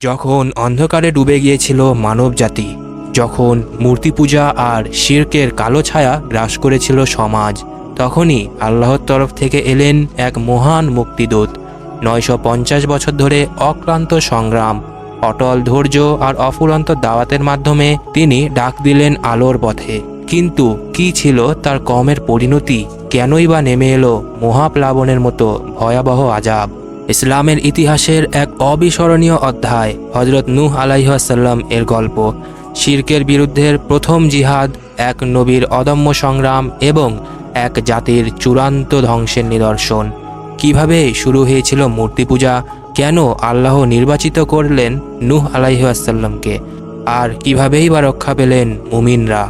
যখন অন্ধকারে ডুবে গিয়েছিল মানবজাতি, যখন মূর্তি পূজা আর শির্কের কালো ছায়া গ্রাস করেছিল সমাজ, তখনই আল্লাহর তরফ থেকে এলেন এক মহান মুক্তিদূত। নয়শো পঞ্চাশ বছর ধরে অক্লান্ত সংগ্রাম, অটল ধৈর্য আর অফুরন্ত দাওয়াতের মাধ্যমে তিনি ডাক দিলেন আলোর পথে। কিন্তু কি ছিল তার কমের পরিণতি? কেনই বা নেমে এলো মহাপ্লাবনের মতো ভয়াবহ আজাব? ইসলামের ইতিহাসের এক অবিস্মরণীয় অধ্যায় হজরত নূহ আলাইহাসাল্লাম এর গল্প। শির্কের বিরুদ্ধের প্রথম জিহাদ, এক নবীর অদম্য সংগ্রাম এবং এক জাতির চূড়ান্ত ধ্বংসের নিদর্শন। কীভাবে শুরু হয়েছিল মূর্তি পূজা? কেন আল্লাহ নির্বাচিত করলেন নূহ আলাইহাসাল্লামকে আর কিভাবেই বা রক্ষা পেলেন মুমিনরা?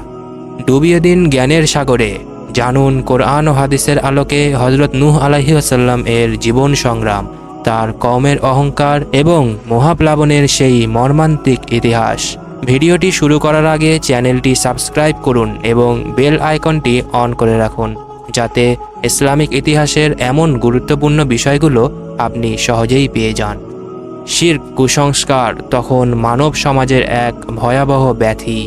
ডুবিয়ে দিন জ্ঞানের সাগরে। জানুন কোরআন ও হাদিসের আলোকে হজরত নূহ আলাইহাসাল্লাম এর জীবন সংগ্রাম। তার কমের অহংকার এবং মহাপ্লাবনের সেই মর্মান্তিক ইতিহাস। ভিডিওটি শুরু করার আগে চ্যানেলটি সাবস্ক্রাইব করুন এবং বেল আইকনটি অন করে রাখুন, যাতে ইসলামিক ইতিহাসের এমন গুরুত্বপূর্ণ বিষয়গুলো আপনি সহজেই পেয়ে যান। শির কুসংস্কার তখন মানব সমাজের এক ভয়াবহ ব্যাধি।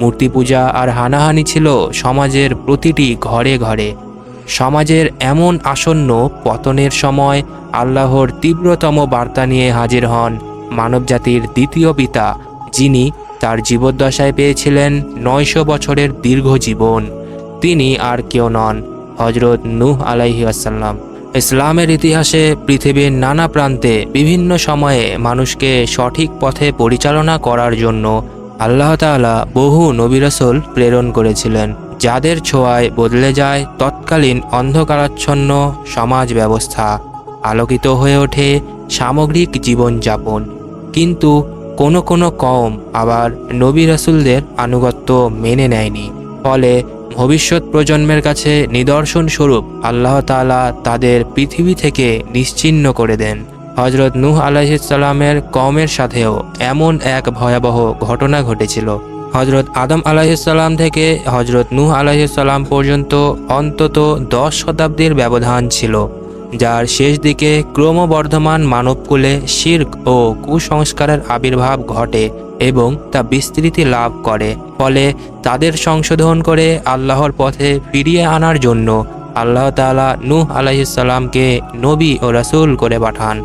মূর্তি পূজা আর হানাহানি ছিল সমাজের প্রতিটি ঘরে ঘরে। সমাজের এমন আসন্ন পতনের সময় আল্লাহর তীব্রতম বার্তা নিয়ে হাজির হন মানবজাতির দ্বিতীয় পিতা, যিনি তার জীবদ্দশায় পেয়েছিলেন নয়শো বছরের দীর্ঘ জীবন। তিনি আর কেউ নন হজরত নূহ আলাইহি আসাল্লাম ইসলামের ইতিহাসে পৃথিবীর নানা প্রান্তে বিভিন্ন সময়ে মানুষকে সঠিক পথে পরিচালনা করার জন্য আল্লাহ তাআলা বহু নবিরসল প্রেরণ করেছিলেন। যাদের ছোঁয়ায় বদলে যায় তৎকালীন অন্ধকারাচ্ছন্ন সমাজ ব্যবস্থা। আলোকিত হয়ে ওঠে সামগ্রিক জীবনযাপন। কিন্তু কোনো কোনো কম আবার নবী রাসুলদের আনুগত্য মেনে নেয়নি। ফলে ভবিষ্যৎ প্রজন্মের কাছে নিদর্শন স্বরূপ আল্লাহ তাআলা তাদের পৃথিবী থেকে নিশ্চিহ্ন করে দেন। হজরত নূহ আলাইসাল্লামের কমের সাথেও এমন এক ভয়াবহ ঘটনা ঘটেছিল। হজরত আদম আলাইসাল্লাম থেকে হজরত নূহ আলাইসাল্লাম পর্যন্ত অন্তত দশ শতাব্দীর ব্যবধান ছিল, যার শেষ দিকে ক্রমবর্ধমান মানবকুলে শির্ক ও কুসংস্কারের আবির্ভাব ঘটে এবং তা বিস্তৃতি লাভ করে, ফলে তাদের সংশোধন করে আল্লাহর পথে ফিরিয়ে আনার জন্য আল্লাহ তাআলা নূহ আলাইসাল্লামকে নবী ও রাসূল করে পাঠান।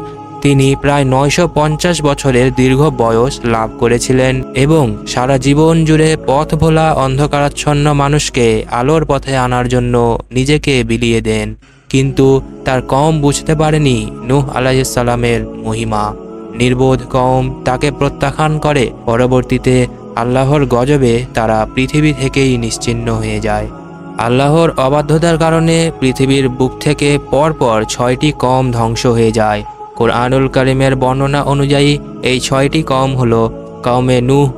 তিনি প্রায় নয়শো পঞ্চাশ বছরের দীর্ঘ বয়স লাভ করেছিলেন এবং সারা জীবন জুড়ে পথ ভোলা অন্ধকারাচ্ছন্ন মানুষকে আলোর পথে আনার জন্য নিজেকে বিলিয়ে দেন। কিন্তু তার কম বুঝতে পারেনি নূহ আলাইসাল্লামের মহিমা। নির্বোধ কম তাকে প্রত্যাখ্যান করে, পরবর্তীতে আল্লাহর গজবে তারা পৃথিবী থেকেই নিশ্চিহ্ন হয়ে যায়। আল্লাহর অবাধ্যতার কারণে পৃথিবীর বুক থেকে পরপর ছয়টি কম ধ্বংস হয়ে যায়। কোরআনুল করিমের বর্ণনা অনুযায়ী এই ছয়টি কম হল কৌমে নূহ,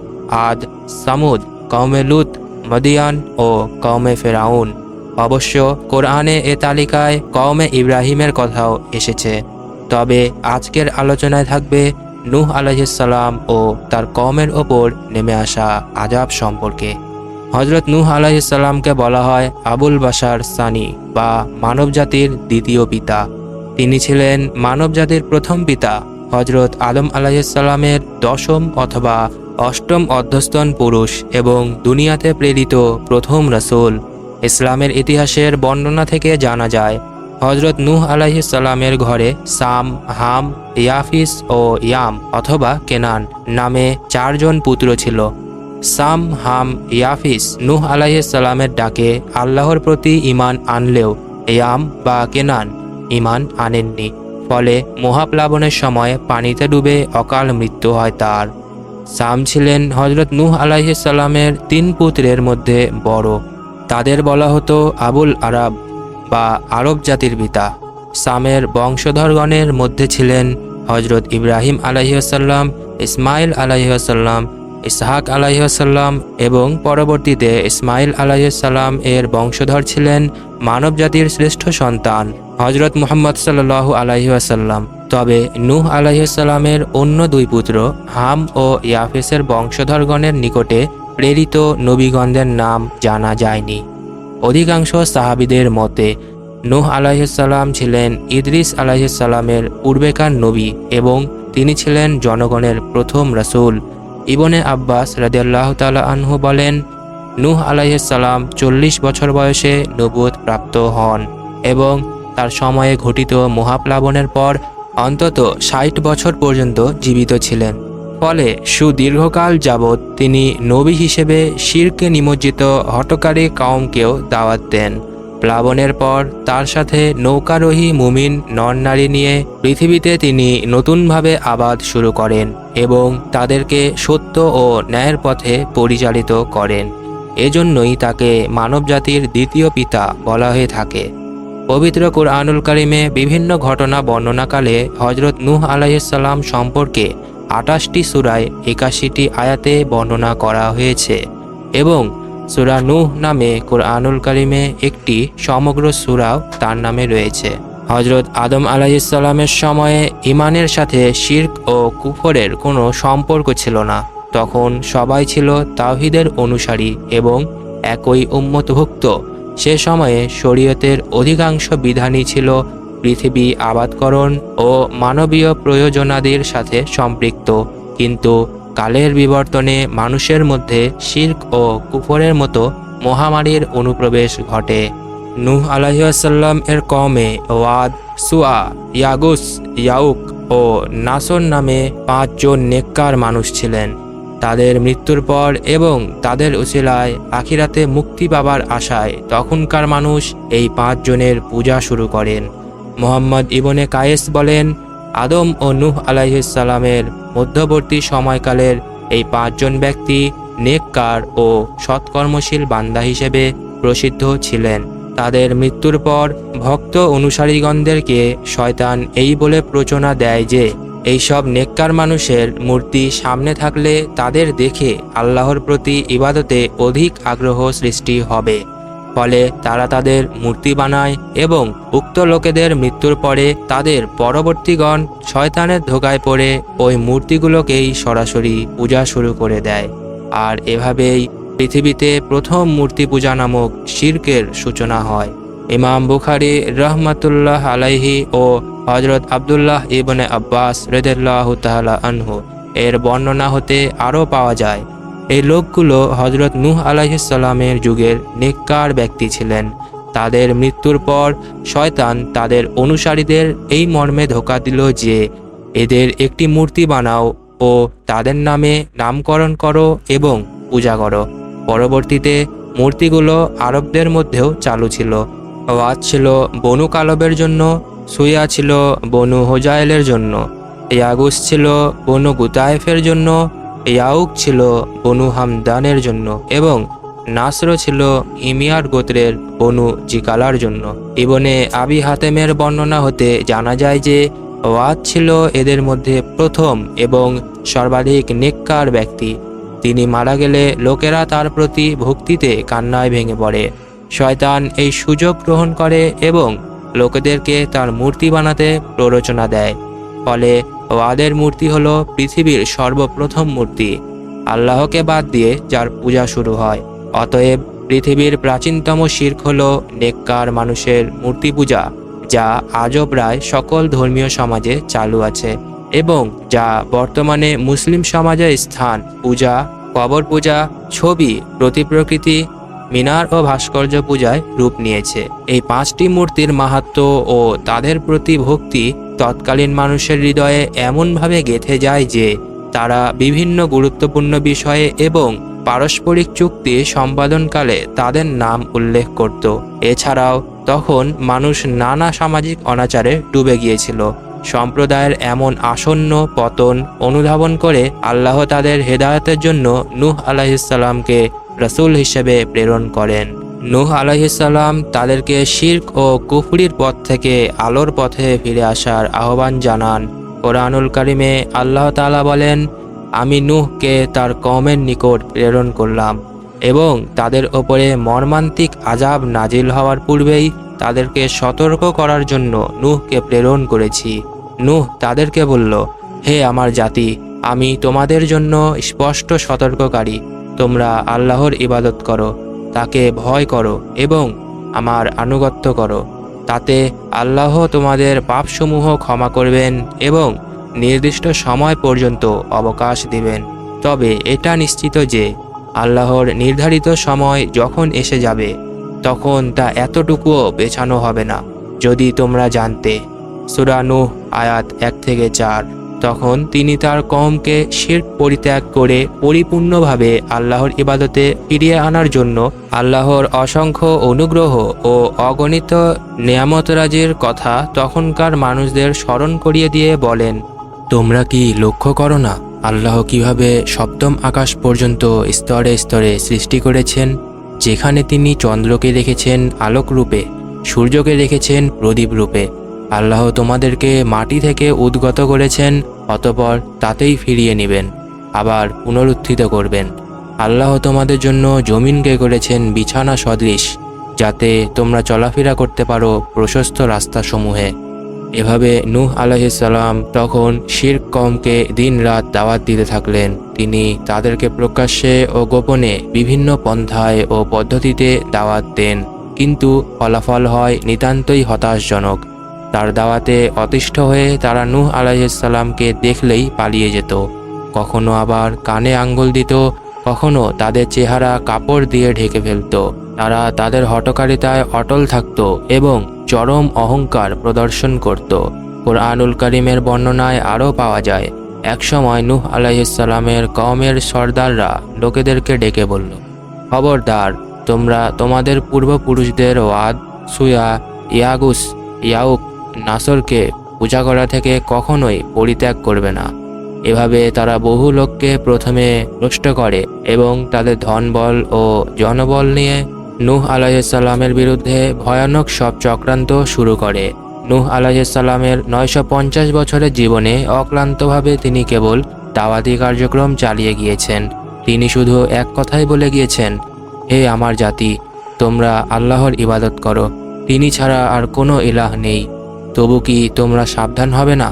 আদ, সামুদ কৌমে লুত, মদিয়ান ও কৌমে ফেরাউন। অবশ্য কোরআনে এ তালিকায় কওমে ইব্রাহিমের কথাও এসেছে। তবে আজকের আলোচনায় থাকবে নূহ আলাইসাল্লাম ও তার কওমের ওপর নেমে আসা আজাব সম্পর্কে। হজরত নূহ আলাইসাল্লামকে বলা হয় আবুল বাসার সানি বা মানবজাতির দ্বিতীয় পিতা। তিনি ছিলেন মানবজাতির প্রথম পিতা হজরত আদম আলাইসাল্লামের দশম অথবা অষ্টম অধ্যস্তন পুরুষ এবং দুনিয়াতে প্রেরিত প্রথম রসুল। ইসলামের ইতিহাসের বর্ণনা থেকে জানা যায় হজরত নূহ আলাইসাল্লামের ঘরে সাম, হাম, ইয়াফিস ও ইয়াম অথবা কেনান নামে চারজন পুত্র ছিল। সাম, হাম, ইয়াফিস নূহ আলাইসাল্লামের ডাকে আল্লাহর প্রতি ইমান আনলেও, ইয়াম বা কেনান ইমান আনেননি, ফলে মহাপ্লাবনের সময় পানিতে ডুবে অকাল মৃত্যু হয় তার। সাম ছিলেন হজরত নূহ আলাইসাল্লামের তিন পুত্রের মধ্যে বড়। তাদের বলা হতো আবুল আরব বা আরব জাতির পিতা। সামের বংশধরগণের মধ্যে ছিলেন হজরত ইব্রাহিম আলাইসাল্লাম ইসমাইল আলাইসাল্লাম ইসহাক আলাইসাল্লাম এবং পরবর্তীতে ইসমাইল আলাইসাল্লাম এর বংশধর ছিলেন মানবজাতির শ্রেষ্ঠ সন্তান। হজরত মুহাম্মদ সাল্লাহ আলাইসাল্লাম তবে নূহ আলাইসাল্লামের অন্য দুই পুত্র, হাম ও ইয়াফেসের বংশধরগণের নিকটে প্রেরিত নবীগণদের নাম জানা যায়নি। অধিকাংশ সাহাবিদের মতে, নূহ আলাইসাল্লাম ছিলেন ইদ্রিস আলাইসাল্লামের পূর্বেকার নবী এবং তিনি ছিলেন জনগণের প্রথম রাসূল। ইবনে আব্বাস রাদিয়াল্লাহু তাআলা আনহু বলেন, নূহ আলাইহিসসালাম চল্লিশ বছর বয়সে নবুয়ত প্রাপ্ত হন এবং তার সময়ে ঘটিত মহাপ্লাবনের পর অন্তত ষাট বছর পর্যন্ত জীবিত ছিলেন। ফলে সুদীর্ঘকাল যাবৎ তিনি নবী হিসেবে শিরকে নিমজ্জিত হটকারী কাউমকেও দাওয়াত দেন। প্লাবনের পর তার সাথে নৌকারোহী মুমিন নরনারী নিয়ে পৃথিবীতে তিনি নতুনভাবে আবাদ শুরু করেন এবং তাদেরকে সত্য ও ন্যায়ের পথে পরিচালিত করেন। এজন্যই তাকে মানবজাতির দ্বিতীয় পিতা বলা হয়ে থাকে। পবিত্র কুরআনুল কারিমে বিভিন্ন ঘটনা বর্ণনাকালে হজরত নূহ আলাইসাল্লাম সম্পর্কে আটাশটি সুরায় একাশিটি আয়াতে বর্ণনা করা হয়েছে এবং সুরা নূহ নামে কোরআনুল কারিমে একটি সমগ্র সুরাও তার নামে রয়েছে। হজরত আদম আলাইসাল্লামের সময়ে ইমানের সাথে শির্ক ও কুফরের কোনো সম্পর্ক ছিল না। তখন সবাই ছিল তাওহিদের অনুসারী এবং একই উম্মতভুক্ত। সে সময়ে শরীয়তের অধিকাংশ বিধানই ছিল পৃথিবী আবাদকরণ ও মানবীয় প্রয়োজনাদির সাথে সম্পৃক্ত। কিন্তু কালের বিবর্তনে মানুষের মধ্যে শির্ক ও কুফরের মতো মহামারীর অনুপ্রবেশ ঘটে। নূহ আলাইসাল্লাম এর কমে ওয়াদ, সুয়া, ইয়াগুস, ইয়াউক ও নাসর নামে পাঁচজন নেককার মানুষ ছিলেন। তাদের মৃত্যুর পর এবং তাদের উসিলায় আখিরাতে মুক্তি পাবার আশায় তখনকার মানুষ এই পাঁচজনের পূজা শুরু করেন। মোহাম্মদ ইবনে কায়েস বলেন, আদম ও নুহ আলাইসাল্লামের মধ্যবর্তী সময়কালের এই পাঁচজন ব্যক্তি নেককার ও সৎকর্মশীল বান্দা হিসেবে প্রসিদ্ধ ছিলেন। তাদের মৃত্যুর পর ভক্ত অনুসারীগণদেরকে শয়তান এই বলে প্রচনা দেয় যে এইসব নেককার মানুষের মূর্তি সামনে থাকলে তাদের দেখে আল্লাহর প্রতি ইবাদতে অধিক আগ্রহ সৃষ্টি হবে। ফলে তারা তাদের মূর্তি বানায় এবং উক্ত লোকেদের মৃত্যুর পরে তাদের পরবর্তীগণ শয়তানের ধোকায় পড়ে ওই মূর্তিগুলোকেই সরাসরি পূজা শুরু করে দেয়। আর এভাবেই পৃথিবীতে প্রথম মূর্তি পূজা নামক শির্কের সূচনা হয়। ইমাম বুখারি রহমাতুল্লাহ আলাইহি ও হজরত আবদুল্লাহ ইবনে আব্বাস রেদাল্লাহ তাহলা আনহু এর বর্ণনা হতে আরও পাওয়া যায়। এই লোকগুলো হজরত নূহ আলাইসাল্লামের যুগের নেককার ব্যক্তি ছিলেন। তাদের মৃত্যুর পর শয়তান তাদের অনুসারীদের এই মর্মে ধোকা দিল যে, এদের একটি মূর্তি বানাও ও তাদের নামে নামকরণ করো এবং পূজা করো। পরবর্তীতে মূর্তিগুলো আরবদের মধ্যেও চালু ছিল। ওয়াজ ছিল বনু কালবের জন্য সুইয়া ছিল বনু হোজাইলের জন্য, ইয়াগুস ছিল বনু গুতায়েফের জন্য, ইয়াউক ছিল বনু হামদানের জন্য এবং নাসর ছিল হিমিয়ার গোত্রের বনু জিকালার জন্য। ইবনে আবি হাতেমের বর্ণনা হতে জানা যায় যে, ওয়াদ ছিল এদের মধ্যে প্রথম এবং সর্বাধিক নেককার ব্যক্তি। তিনি মারা গেলে লোকেরা তার প্রতি ভক্তিতে কান্নায় ভেঙে পড়ে। শয়তান এই সুযোগ গ্রহণ করে এবং লোকেদেরকে তার মূর্তি বানাতে প্ররোচনা দেয়। ফলে ওয়াদের মূর্তি হল পৃথিবীর সর্বপ্রথম মূর্তি। আল্লাহকে বাদ দিয়ে যার পূজা শুরু হয়। অতএব পৃথিবীর প্রাচীনতম শির্ক হল নেককার মানুষের মূর্তি পূজা, যা আজও প্রায় সকল ধর্মীয় সমাজে চালু আছে এবং যা বর্তমানে মুসলিম সমাজের স্থান, পূজা, কবর পূজা, ছবি প্রতিপ্রকৃতি মিনার ও ভাস্কর্য পূজায় রূপ নিয়েছে। এই পাঁচটি মূর্তির মাহাত্ম ও তাদের প্রতি ভক্তি তৎকালীন মানুষের হৃদয়ে এমনভাবে গেঁথে যায় যে, তারা বিভিন্ন গুরুত্বপূর্ণ বিষয়ে এবং পারস্পরিক চুক্তি সম্পাদনকালে তাদের নাম উল্লেখ করত। এছাড়াও তখন মানুষ নানা সামাজিক অনাচারে ডুবে গিয়েছিল। সম্প্রদায়ের এমন আসন্ন পতন অনুধাবন করে আল্লাহ তাদের হেদায়তের জন্য নূহ আলাহিসাল্লামকে রসুল হিসেবে প্রেরণ করেন। নূহ আলাইসাল্লাম তাদেরকে শির্ক ও কুফরির পথ থেকে আলোর পথে ফিরে আসার আহ্বান জানান। কোরআনুল কারিমে আল্লাহ তাআলা বলেন, আমি নূহকে তার কমের নিকট প্রেরণ করলাম এবং তাদের ওপরে মর্মান্তিক আজাব নাজিল হওয়ার পূর্বেই তাদেরকে সতর্ক করার জন্য নূহকে প্রেরণ করেছি। নূহ তাদেরকে বলল, হে আমার জাতি, আমি তোমাদের জন্য স্পষ্ট সতর্ককারী। তোমরা আল্লাহর ইবাদত করো, তাকে ভয় করো এবং আমার আনুগত্য করো। তাতে আল্লাহ তোমাদের পাপসমূহ ক্ষমা করবেন এবং নির্দিষ্ট সময় পর্যন্ত অবকাশ দিবেন। তবে এটা নিশ্চিত যে আল্লাহর নির্ধারিত সময় যখন এসে যাবে, তখন তা এতটুকুও বেছানো হবে না। যদি তোমরা জানতে সুরানু আয়াত এক থেকে চার। তখন তিনি তার কমকে শির পরিত্যাগ করে পরিপূর্ণভাবে আল্লাহর ইবাদতে ফিরিয়ে আনার জন্য আল্লাহর অসংখ্য অনুগ্রহ ও অগণিত নিয়ামতরাজের কথা তখনকার মানুষদের স্মরণ করিয়ে দিয়ে বলেন, তোমরা কি লক্ষ্য করো না আল্লাহ কীভাবে সপ্তম আকাশ পর্যন্ত স্তরে স্তরে সৃষ্টি করেছেন? যেখানে তিনি চন্দ্রকে রেখেছেন আলোক রূপে সূর্যকে রেখেছেন প্রদীপ রূপে আল্লাহ তোমাদেরকে মাটি থেকে উদ্গত করেছেন, অতপর তাতেই ফিরিয়ে নেবেন, আবার পুনরুত্থিত করবেন। আল্লাহ তোমাদের জন্য জমিনকে করেছেন বিছানা সদৃশ, যাতে তোমরা চলাফেরা করতে পারো প্রশস্ত রাস্তাসমূহে। এভাবে নূহ আলাইসাল্লাম তখন শির কমকে দিন রাত দাওয়াত দিতে থাকলেন। তিনি তাদেরকে প্রকাশ্যে ও গোপনে বিভিন্ন পন্থায় ও পদ্ধতিতে দাওয়াত দেন, কিন্তু ফলাফল হয় নিতান্তই হতাশজনক। তার দাওয়াতে অতিষ্ঠ হয়ে তারা নূহ আলাইসাল্লামকে দেখলেই পালিয়ে যেত। কখনো আবার কানে আঙ্গুল দিত, কখনো তাদের চেহারা কাপড় দিয়ে ঢেকে ফেলত। তারা তাদের হটকারিতায় অটল থাকত এবং চরম অহংকার প্রদর্শন করত। কোরআনুল করিমের বর্ণনায় আরও পাওয়া যায়, একসময় নূহ আলাইসাল্লামের কওমের সর্দাররা লোকেদেরকে ডেকে বলল, খবরদার, তোমরা তোমাদের পূর্বপুরুষদের ওয়াদ সুয়া ইয়াগুস, ইয়াউক নাসরকে পূজা করা থেকে কখনোই পরিত্যাগ করবে না। এভাবে তারা বহু লোককে প্রথমে নষ্ট করে এবং তাদের ধনবল ও জনবল নিয়ে নূহ আলাইসাল্লামের বিরুদ্ধে ভয়ানক সব চক্রান্ত শুরু করে। নূহ আলাইসাল্লামের নয়শো পঞ্চাশ বছরের জীবনে অক্লান্তভাবে তিনি কেবল দাওয়াতি কার্যক্রম চালিয়ে গিয়েছেন। তিনি শুধু এক কথাই বলে গিয়েছেন, হে আমার জাতি, তোমরা আল্লাহর ইবাদত করো। তিনি ছাড়া আর কোনো ইলাহ নেই। তবু কি তোমরা সাবধান হবে না?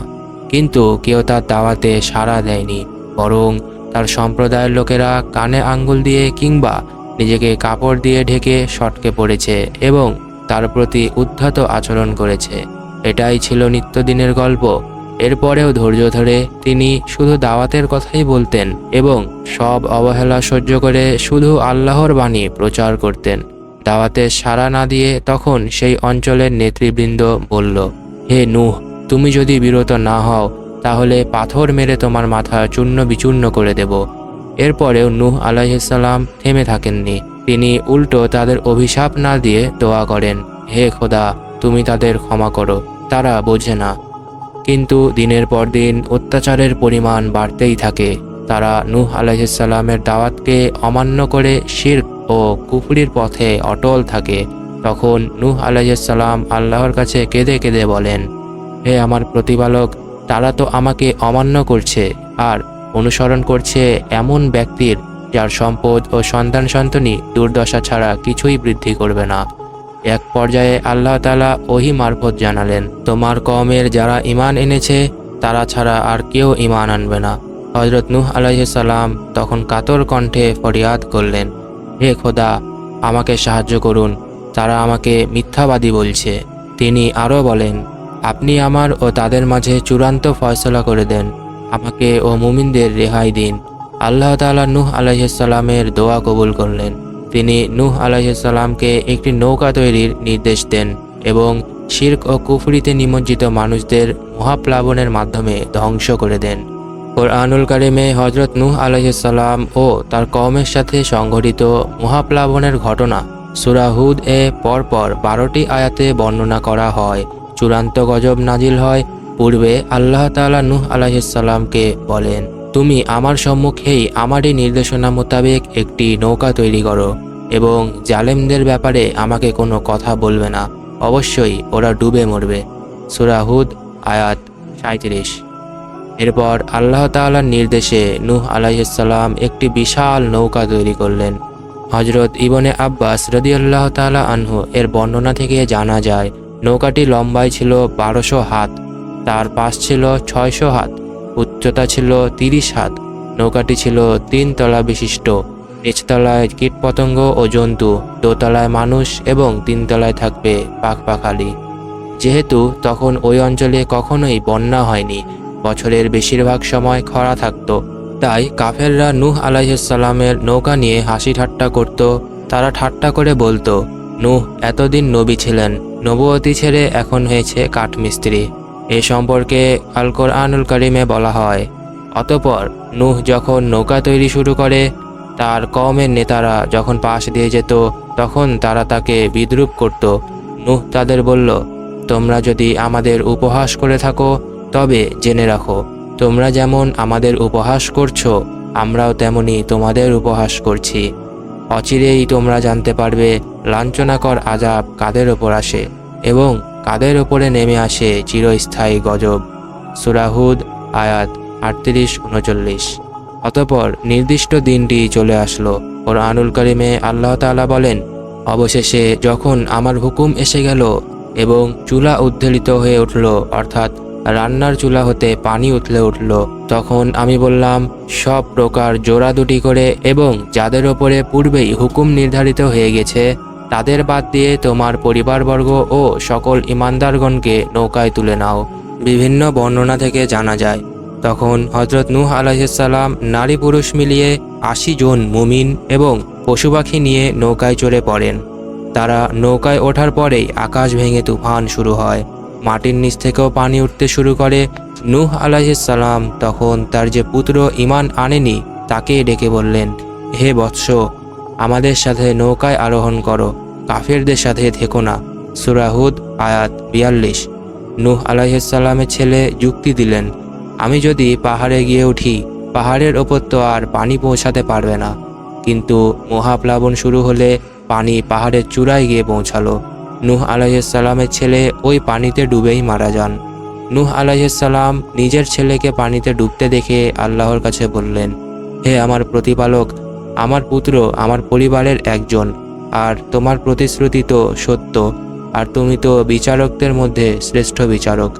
কিন্তু কেউ তার দাওয়াতে সাড়া দেয়নি, বরং তার সম্প্রদায়ের লোকেরা কানে আঙ্গুল দিয়ে কিংবা নিজেকে কাপড় দিয়ে ঢেকে সটকে পড়েছে এবং তার প্রতি উদ্ধত আচরণ করেছে। এটাই ছিল নিত্যদিনের গল্প। এরপরেও ধৈর্য ধরে তিনি শুধু দাওয়াতের কথাই বলতেন এবং সব অবহেলা সহ্য করে শুধু আল্লাহর বাণী প্রচার করতেন। দাওয়াতে সাড়া না দিয়ে তখন সেই অঞ্চলের নেতৃবৃন্দ বলল হে নুহ, তুমি যদি বিরত না হও, তাহলে পাথর মেরে তোমার মাথা চূর্ণ বিচূর্ণ করে দেব। এরপরেও নূহ আলাইসাল্লাম থেমে থাকেননি। তিনি উল্টো তাদের অভিশাপ না দিয়ে দোয়া করেন, হে খোদা, তুমি তাদের ক্ষমা করো, তারা বোঝে না। কিন্তু দিনের পর দিন অত্যাচারের পরিমাণ বাড়তেই থাকে। তারা নূহ আলাইসাল্লামের দাওয়াতকে অমান্য করে শির ও কুফরির পথে অটল থাকে। তখন নূহ আলাইসাল্লাম আল্লাহর কাছে কেঁদে কেঁদে বলেন, হে আমার প্রতিপালক, তারা তো আমাকে অমান্য করছে আর অনুসরণ করছে এমন ব্যক্তির যার সম্পদ ও সন্তান সন্তনি দুর্দশা ছাড়া কিছুই বৃদ্ধি করবে না। এক পর্যায়ে আল্লাহ তালা ওহি মারফত জানালেন, তোমার কমের যারা ইমান এনেছে, তারা ছাড়া আর কেউ ইমান আনবে না। হজরত নূহ আলাইসাল্লাম তখন কাতর কণ্ঠে ফরিয়াদ করলেন, হে খোদা, আমাকে সাহায্য করুন তারা আমাকে মিথ্যাবাদী বলছে। তিনি আরও বলেন, আপনি আমার ও তাদের মাঝে চূড়ান্ত ফয়সলা করে দেন। আমাকে ও মুমিনদের রেহাই দিন। আল্লাহ তাআলা নূহ আলাইসাল্লামের দোয়া কবুল করলেন। তিনি নূহ আলাইসাল্লামকে একটি নৌকা তৈরির নির্দেশ দেন এবং শির্ক ও কুফরিতে নিমজ্জিত মানুষদের মহাপ্লাবনের মাধ্যমে ধ্বংস করে দেন। কোরআনুল কারিমে হজরত নূহ আলাইসাল্লাম ও তার কওমের সাথে সংঘটিত মহাপ্লাবনের ঘটনা সুরাহুদ এ পরপর বারোটি আয়াতে বর্ণনা করা হয়। চূড়ান্ত গজব নাজিল হয় পূর্বে আল্লাহ তাআলা নূহ আলাইসাল্লামকে বলেন, তুমি আমার সম্মুখেই আমারই নির্দেশনা মোতাবেক একটি নৌকা তৈরি করো এবং জালেমদের ব্যাপারে আমাকে কোনো কথা বলবে না। অবশ্যই ওরা ডুবে মরবে। সুরাহুদ আয়াত সাঁত্রিশ এরপর আল্লাহ তাআলার নির্দেশে নূহ আলাইসাল্লাম একটি বিশাল নৌকা তৈরি করলেন। হজরত ইবনে আব্বাস রদিয়াল্লাহ তাআলা আনহু এর বর্ণনা থেকে জানা যায়, নৌকাটি লম্বায় ছিল বারোশো হাত, তার পাশ ছিল ছয়শো হাত, উচ্চতা ছিল তিরিশ হাত, নৌকাটি ছিল তিন তলা বিশিষ্ট, নিচতলায় কীটপতঙ্গ ও জন্তু, দোতলায় মানুষ এবং তিনতলায় থাকবে পাখপাখালি যেহেতু তখন ওই অঞ্চলে কখনোই বন্যা হয়নি, বছরের বেশিরভাগ সময় খরা থাকতো তাই কাফেররা নূহ আলাইসাল্লামের নৌকা নিয়ে হাসি ঠাট্টা করত। তারা ঠাট্টা করে বলতো, নূহ, এতদিন নবী ছিলেন। নবুয়তি ছেড়ে এখন হয়েছে কাঠমিস্ত্রি। এ সম্পর্কে আল আনুল করিমে বলা হয়। অতপর নূহ যখন নৌকা তৈরি শুরু করে, তার কমের নেতারা যখন পাশ দিয়ে যেত, তখন তারা তাকে বিদ্রুপ করত। নূহ তাদের বলল, তোমরা যদি আমাদের উপহাস করে থাকো, তবে জেনে রাখো তোমরা যেমন আমাদের উপহাস করছ, আমরাও তেমনি তোমাদের উপহাস করছি। অচিরেই তোমরা জানতে পারবে, লাঞ্ছনাকর আজাব কাদের ওপর আসে এবং কাদের ওপরে নেমে আসে চিরস্থায়ী গজব। সুরাহুদ আয়াত আটত্রিশ, উনচল্লিশ। অতপর নির্দিষ্ট দিনটি চলে আসলো। ওর আনুল করিমে আল্লাহ তাআলা বলেন, অবশেষে যখন আমার হুকুম এসে গেল এবং চুলা উদ্ধৃত হয়ে উঠল, অর্থাৎ রান্নার চুলা হতে পানি উঠলে উঠল। তখন আমি বললাম, সব প্রকার জোড়া দুটি করে এবং যাদের ওপরে পূর্বেই হুকুম নির্ধারিত হয়ে গেছে, তাদের বাদ দিয়ে তোমার পরিবারবর্গ ও সকল ইমানদারগণকে নৌকায় তুলে নাও। বিভিন্ন বর্ণনা থেকে জানা যায়, তখন হজরত নূহ আলাইসাল্লাম নারী পুরুষ মিলিয়ে আশি জন মুমিন এবং পশু পাখি নিয়ে নৌকায় চড়ে পড়েন। তারা নৌকায় ওঠার পরেই আকাশ ভেঙে তুফান শুরু হয়। মাটির নিচ থেকেও পানি উঠতে শুরু করে। নূহ আলাইসাল্লাম তখন তার যে পুত্র ইমান আনেনি, তাকে ডেকে বললেন, হে বৎস, আমাদের সাথে নৌকায় আরোহণ করো, কাফেরদের সাথে থেকো না। সুরাহুদ আয়াত বিয়াল্লিশ। নূহ আলাইসাল্লামের ছেলে যুক্তি দিলেন, আমি যদি পাহাড়ে গিয়ে উঠি, পাহাড়ের ওপর তো আর পানি পৌঁছাতে পারবে না। কিন্তু মহাপ্লাবন শুরু হলে পানি পাহাড়ের চূড়ায় গিয়ে পৌঁছালো। নূহ আলাইসাল্লামের ছেলে ওই পানিতে ডুবেই মারা যান। নুহ আলাইসাল্লাম নিজের ছেলেকে পানিতে ডুবতে দেখে আল্লাহর কাছে বললেন, হে আমার প্রতিপালক, আমার পুত্র আমার পরিবারের একজন, আর তোমার প্রতিশ্রুতি তো সত্য, আর তুমি তো বিচারকদের মধ্যে শ্রেষ্ঠ বিচারক।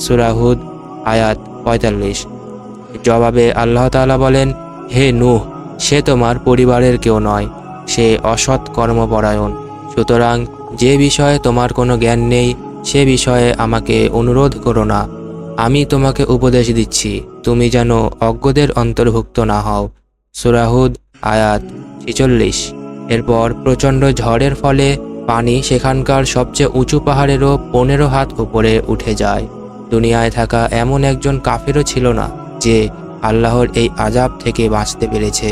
সুরাহুদ আয়াত পঁয়তাল্লিশ। জবাবে আল্লাহ তালা বলেন, হে নুহ, সে তোমার পরিবারের কেউ নয়, সে অসৎ কর্মপরায়ণ। সুতরাং যে বিষয়ে তোমার কোনো জ্ঞান নেই, সে বিষয়ে আমাকে অনুরোধ করো না। আমি তোমাকে উপদেশ দিচ্ছি, তুমি যেন অজ্ঞদের অন্তর্ভুক্ত না হও। সুরাহুদ, আয়াত ছিচল্লিশ। এরপর প্রচণ্ড ঝড়ের ফলে পানি সেখানকার সবচেয়ে উঁচু পাহাড়েরও পনেরো হাত উপরে উঠে যায়। দুনিয়ায় থাকা এমন একজন কাফেরও ছিল না, যে আল্লাহর এই আজাব থেকে বাঁচতে পেরেছে।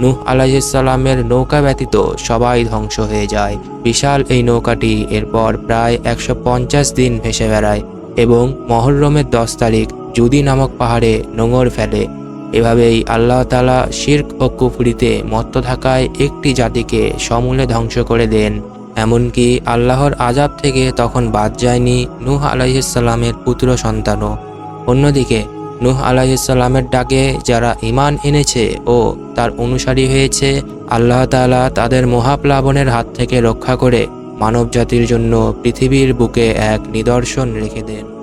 নূহ আলাইসাল্লামের নৌকা ব্যতীত সবাই ধ্বংস হয়ে যায়। বিশাল এই নৌকাটি এরপর প্রায় একশো পঞ্চাশ দিন ভেসে বেড়ায় এবং মহরমের দশ তারিখ জুদি নামক পাহাড়ে নোঙর ফেলে। এভাবেই আল্লাহ তালা শির্ক ও কুফরিতে মত্ত থাকায় একটি জাতিকে সমূলে ধ্বংস করে দেন। এমনকি আল্লাহর আজাব থেকে তখন বাদ যায়নি নূহ আলাইসাল্লামের পুত্র সন্তানও। অন্যদিকে নূহ আলাইসাল্লামের ডাকে যারা ইমান এনেছে ও তার অনুসারী হয়েছে, আল্লাহ তালা তাদের মহাপ্লাবনের হাত থেকে রক্ষা করে মানবজাতির জন্য পৃথিবীর বুকে এক নিদর্শন রেখে দেন।